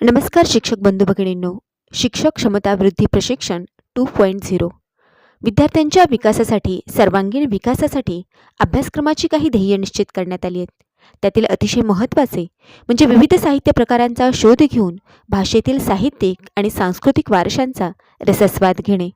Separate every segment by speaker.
Speaker 1: नमस्कार शिक्षक बंधू भगिनींनो. शिक्षक क्षमता वृद्धी प्रशिक्षण टू पॉईंट झिरो विद्यार्थ्यांच्या विकासासाठी सर्वांगीण विकासासाठी अभ्यासक्रमाची काही ध्येय निश्चित करण्यात आली आहेत. त्यातील अतिशय महत्त्वाचे म्हणजे विविध साहित्य प्रकारांचा शोध घेऊन भाषेतील साहित्यिक आणि सांस्कृतिक वारशांचा रसस्वाद घेणे.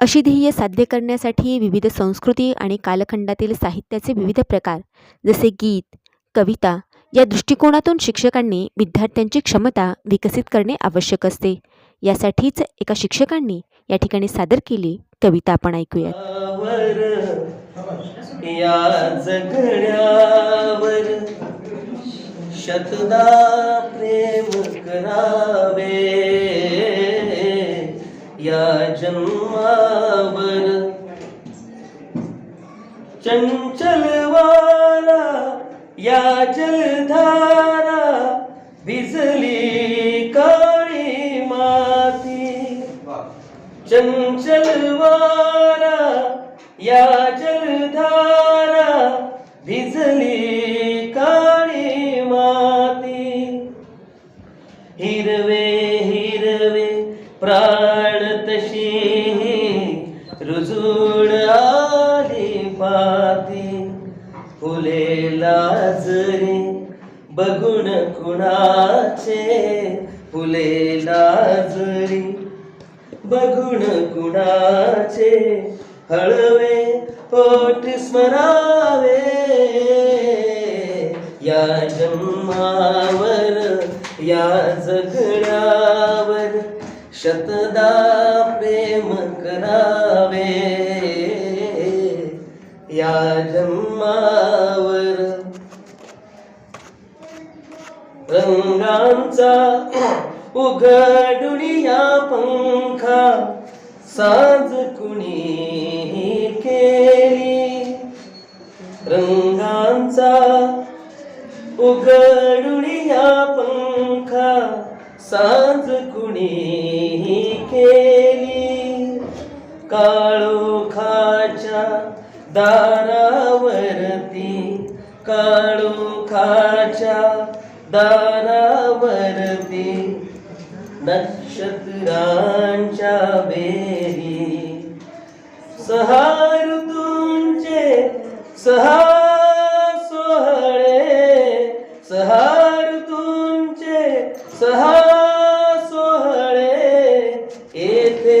Speaker 1: अशी ध्येय साध्य करण्यासाठी विविध संस्कृती आणि कालखंडातील साहित्याचे विविध प्रकार जसे गीत कविता या दृष्टिकोनातून शिक्षकांनी विद्यार्थ्यांची क्षमता विकसित करणे आवश्यक असते. यासाठीच एका शिक्षकांनी या ठिकाणी सादर केली कविता आपण ऐकूयात.
Speaker 2: शतदा प्रेम करावे. या जन्मावर चंचलवा या जलधारा भिजली काळी माती. चंचल वारा या जलधारा भिजली काळी माती. हिरवे हिरवे प्राण तशी रुजून आली पाती. फुले लाजरे बघून कुणाचे फुले लाजरी बघून कुणाचे हळवे पोट स्मरावे. या जन्मावर या जगण्यावर शतदा प्रेम करावे. या जन्मावर. रंगांचा उघडून या पंखा साज कुणी केली? रंगांचा उघडून या पंखा साज कुणी दारावरती काळोखाच्या दारावरती नक्षत्रांच्या बेरी. सहा ऋतूंचे सहा सोहळे सहा ऋतूंचे सहा सोहळे येथे